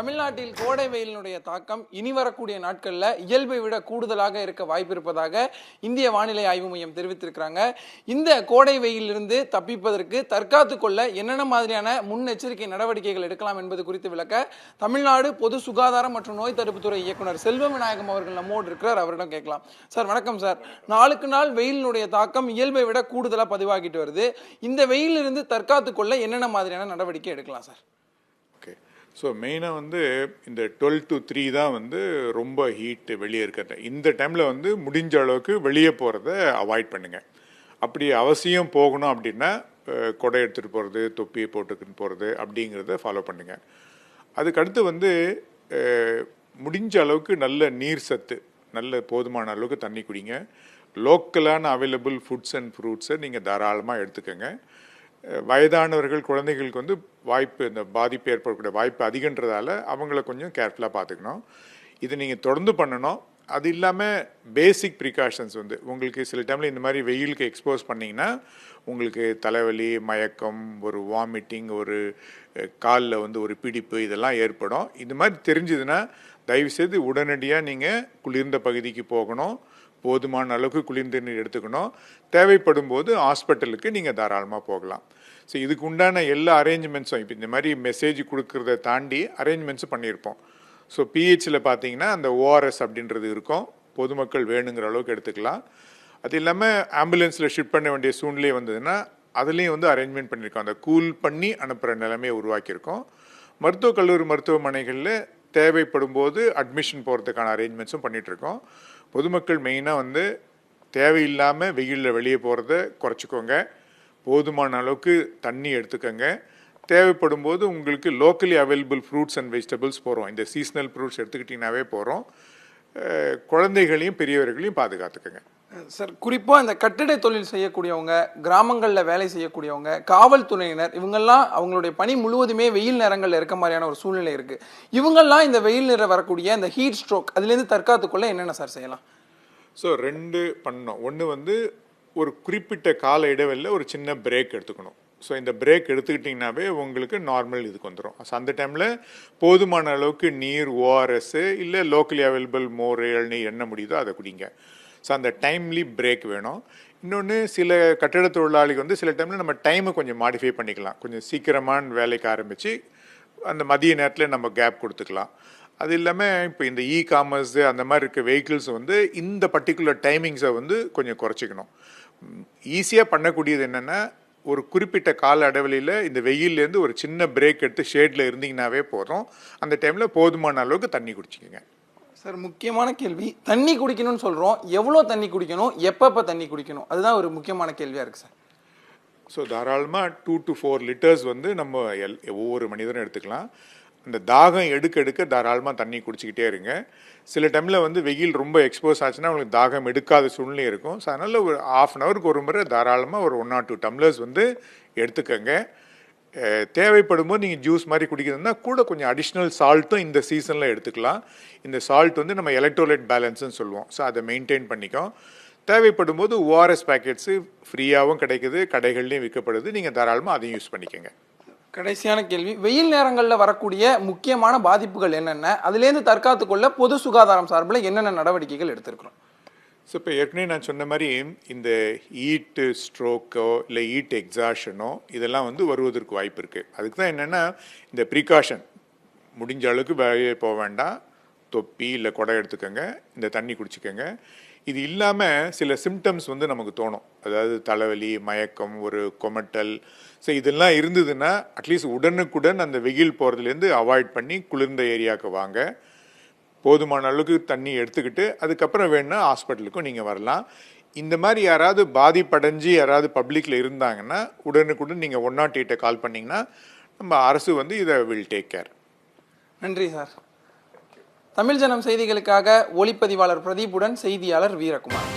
தமிழ்நாட்டில் கோடை வெயிலினுடைய தாக்கம் இனி வரக்கூடிய நாட்களில் இயல்பை விட கூடுதலாக இருக்க வாய்ப்பு இருப்பதாக இந்திய வானிலை ஆய்வு மையம் தெரிவித்திருக்கிறாங்க. இந்த கோடை வெயிலிருந்து தப்பிப்பதற்கு தற்காத்து கொள்ள என்னென்ன மாதிரியான முன்னெச்சரிக்கை நடவடிக்கைகள் எடுக்கலாம் என்பது குறித்து விளக்க தமிழ்நாடு பொது சுகாதாரம் மற்றும் நோய் தடுப்புத்துறை இயக்குனர் செல்வ விநாயகம் அவர்கள் நம்மோடு இருக்கிறார். அவரிடம் கேட்கலாம். சார் வணக்கம் சார். நாளுக்கு நாள் வெயிலினுடைய தாக்கம் இயல்பை விட கூடுதலாக பதிவாகிட்டு வருது. இந்த வெயிலிருந்து தற்காத்து கொள்ள என்னென்ன மாதிரியான நடவடிக்கை எடுக்கலாம் சார்? ஓகே. ஸோ மெயினாக வந்து இந்த டுவெல் டு த்ரீ தான் வந்து ரொம்ப ஹீட்டு வெளியே இருக்கிறது. இந்த டைமில் வந்து முடிஞ்ச அளவுக்கு வெளியே போகிறத அவாய்ட் பண்ணுங்கள் அப்படி அவசியம் போகணும் அப்படின்னா கொடை எடுத்துகிட்டு போகிறது தொப்பியை போட்டுக்கிட்டு போகிறது அப்படிங்கிறத ஃபாலோ பண்ணுங்கள் அதுக்கடுத்து வந்து முடிஞ்ச அளவுக்கு நல்ல நீர் சத்து நல்ல போதுமான அளவுக்கு தண்ணி குடிங்க. லோக்கலான அவைலபிள் ஃபுட்ஸ் அண்ட் ஃப்ரூட்ஸை நீங்கள் தாராளமாக எடுத்துக்கோங்க. வயதானவர்கள் குழந்தைகளுக்கு வந்து வாய்ப்பு இந்த பாதிப்பு ஏற்படக்கூடிய வாய்ப்பு அதிகன்றதால அவங்கள கொஞ்சம் கேர்ஃபுல்லாக பார்த்துக்கணும். இது நீங்கள் தொடர்ந்து பண்ணணும். அது இல்லாமல் பேசிக் ப்ரிகாஷன்ஸ் வந்து உங்களுக்கு சில டைமில் இந்த மாதிரி வெயிலுக்கு எக்ஸ்போஸ் பண்ணிங்கன்னா உங்களுக்கு தலைவலி மயக்கம் ஒரு வாமிட்டிங் ஒரு காலில் வந்து ஒரு பிடிப்பு இதெல்லாம் ஏற்படும். இந்த மாதிரி தெரிஞ்சதுன்னா தயவுசெய்து உடனடியாக நீங்கள் குளிர்ந்த பகுதிக்கு போகணும். போதுமான அளவுக்கு குளிர்ந்த நீர் எடுத்துக்கணும். தேவைப்படும் போது ஹாஸ்பிட்டலுக்கு நீங்கள் தாராளமாக போகலாம். ஸோ இதுக்கு உண்டான எல்லா அரேஞ்ச்மெண்ட்ஸும் இப்போ இந்த மாதிரி மெசேஜ் கொடுக்கறத தாண்டி அரேஞ்ச்மெண்ட்ஸும் பண்ணியிருப்போம். ஸோ பிஹெச்சில் பார்த்தீங்கன்னா அந்த ஓஆர்எஸ் அப்படின்றது இருக்கும். பொதுமக்கள் வேணுங்கிற அளவுக்கு எடுத்துக்கலாம். அது இல்லாமல் ஆம்புலன்ஸில் ஷிஃப்ட் பண்ண வேண்டிய சூழ்நிலை வந்ததுன்னா அதுலேயும் வந்து அரேஞ்ச்மெண்ட் பண்ணியிருக்கோம். அந்த கூல் பண்ணி அனுப்புகிற நிலைமையை உருவாக்கியிருக்கோம். மருத்துவக் கல்லூரி மருத்துவமனைகளில் தேவைப்படும் போது அட்மிஷன் போகிறதுக்கான அரேஞ்ச்மெண்ட்ஸும் பண்ணிகிட்ருக்கோம் பொதுமக்கள் மெயினாக வந்து தேவையில்லாமல் வெயிலில் வெளியே போகிறத குறைச்சிக்கோங்க. போதுமான அளவுக்கு தண்ணி எடுத்துக்கோங்க. தேவைப்படும் போது உங்களுக்கு locally available fruits and vegetables போகிறோம் இந்த சீசனல் ஃப்ரூட்ஸ் எடுத்துக்கிட்டிங்கனாவே போகிறோம் குழந்தைகளையும் பெரியவர்களையும் பாதுகாத்துக்கோங்க. சார் குறிப்பாக இந்த கட்டிட தொழில் செய்யக்கூடியவங்க கிராமங்களில் வேலை செய்யக்கூடியவங்க காவல்துறையினர் இவங்கெல்லாம் அவங்களுடைய பணி முழுவதுமே வெயில் நேரங்களில் இருக்க மாதிரியான ஒரு சூழ்நிலை இருக்குது இவங்கெல்லாம் இந்த வெயில் நேரம் வரக்கூடிய இந்த ஹீட் ஸ்ட்ரோக் அதுலேருந்து தற்காத்துக்குள்ளே என்னென்ன சார் செய்யலாம்? ஸோ ரெண்டு பண்ணோம் ஒன்று வந்து ஒரு குறிப்பிட்ட கால இடைவெளியில் ஒரு சின்ன பிரேக் எடுத்துக்கணும். ஸோ இந்த பிரேக் எடுத்துக்கிட்டிங்கனாவே உங்களுக்கு நார்மல் இதுக்கு வந்துடும் ஸோ அந்த டைமில் போதுமான அளவுக்கு நீர் ஓஆர்எஸ்ஸு இல்லை லோக்கலி அவைலபிள் மோர் இளநீர் என்ன முடியுதோ அதை குடிங்க. ஸோ அந்த டைம்லி பிரேக் வேணும். இன்னொன்று சில கட்டிட தொழிலாளிக்கு வந்து சில டைமில் நம்ம டைமை கொஞ்சம் மாடிஃபை பண்ணிக்கலாம். கொஞ்சம் சீக்கிரமான வேலைக்கு ஆரம்பித்து அந்த மதிய நேரத்தில் நம்ம கேப் கொடுத்துக்கலாம். அது இல்லாமல் இப்போ இந்த இ காமர்ஸ் அந்த மாதிரி இருக்க வெஹிக்கிள்ஸ் வந்து இந்த பர்டிகுலர் டைமிங்ஸை வந்து கொஞ்சம் குறைச்சிக்கணும். ஈஸியாக பண்ணக்கூடியது என்னென்னா ஒரு குறிப்பிட்ட கால இடைவெளியில் இந்த வெயில்லேருந்து ஒரு சின்ன பிரேக் எடுத்து ஷேடில் இருந்தீங்கன்னாவே போதும். அந்த டைமில் போதுமான அளவுக்கு தண்ணி குடிச்சிக்கோங்க. சார் முக்கியமான கேள்வி. தண்ணி குடிக்கணும்னு சொல்கிறோம் எவ்வளோ தண்ணி குடிக்கணும்? எப்பப்போ தண்ணி குடிக்கணும்? அதுதான் ஒரு முக்கியமான கேள்வியாக இருக்குது சார். ஸோ தாராளமாக டூ டு ஃபோர் லிட்டர்ஸ் வந்து நம்ம எல் ஒவ்வொரு மனிதனும் எடுத்துக்கலாம். அந்த தாகம் எடுக்க எடுக்க தாராளமாக தண்ணி குடிச்சிக்கிட்டே இருங்க. சில டைமில் வந்து வெயில் ரொம்ப எக்ஸ்போஸ் ஆச்சுன்னா உங்களுக்கு தாகம் எடுக்காத சூழ்நிலை இருக்கும். ஸோ அதனால் ஒரு ஆஃப் அன் ஹவருக்கு ஒரு முறை தாராளமாக ஒரு ஒன் ஆர் டூ டம்ளர்ஸ் வந்து எடுத்துக்கங்க. தேவைப்படும் போது நீங்கள் ஜூஸ் மாதிரி குடிக்கிறதுனா கூட கொஞ்சம் அடிஷ்னல் சால்ட்டும் இந்த சீசனில் எடுத்துக்கலாம். இந்த சால்ட் வந்து நம்ம எலக்ட்ரோலைட் பேலன்ஸ்னு சொல்லுவோம். ஸோ அதை மெயின்டைன் பண்ணிக்கும் தேவைப்படும் போது ஓஆர்எஸ் பேக்கெட்ஸு ஃப்ரீயாகவும் கிடைக்குது கடைகள்லையும் விற்கப்படுது. நீங்கள் தாராளமாக அதையும் யூஸ் பண்ணிக்கோங்க. கடைசியான கேள்வி. வெயில் நேரங்களில் வரக்கூடிய முக்கியமான பாதிப்புகள் என்னென்ன? அதுலேருந்து தற்காத்துக்கொள்ள பொது சுகாதாரம் சார்பில் என்னென்ன நடவடிக்கைகள் எடுத்திருக்கிறோம்? ஸோ இப்போ ஏற்கனவே நான் சொன்ன மாதிரி இந்த ஈட்டு ஸ்ட்ரோக்கோ இல்லை ஈட் எக்ஸாஷனோ இதெல்லாம் வந்து வருவதற்கு வாய்ப்பு இருக்குது அதுக்கு தான் என்னென்னா இந்த ப்ரிகாஷன் முடிஞ்ச அளவுக்கு வெளியே போக வேண்டாம். தொப்பி இல்லை குடை எடுத்துக்கோங்க. இந்த தண்ணி குடிச்சிக்கோங்க. இது இல்லாமல் சில சிம்டம்ஸ் வந்து நமக்கு தோணும். அதாவது தலைவலி மயக்கம் ஒரு கொமட்டல். ஸோ இதெல்லாம் இருந்ததுன்னா அட்லீஸ்ட் உடனுக்குடன் அந்த வெயில் போகிறதுலேருந்து அவாய்ட் பண்ணி குளிர்ந்த ஏரியாவுக்கு வாங்க. போதுமான அளவுக்கு தண்ணி எடுத்துக்கிட்டு அதுக்கப்புறம் வேணும்னா ஹாஸ்பிட்டலுக்கும் நீங்கள் வரலாம். இந்த மாதிரி யாராவது பாதிப்படைஞ்சு யாராவது பப்ளிக்கில் இருந்தாங்கன்னா உடனுக்குடன் நீங்கள் ஒன் நாட் எயிட்டை கால் பண்ணிங்கன்னா நம்ம அரசு வந்து இதை வில் டேக் கேர் நன்றி சார். தமிழ் ஜனம் செய்திகளுக்காக ஒளிப்பதிவாளர் பிரதீப்புடன் செய்தியாளர் வீரகுமார்.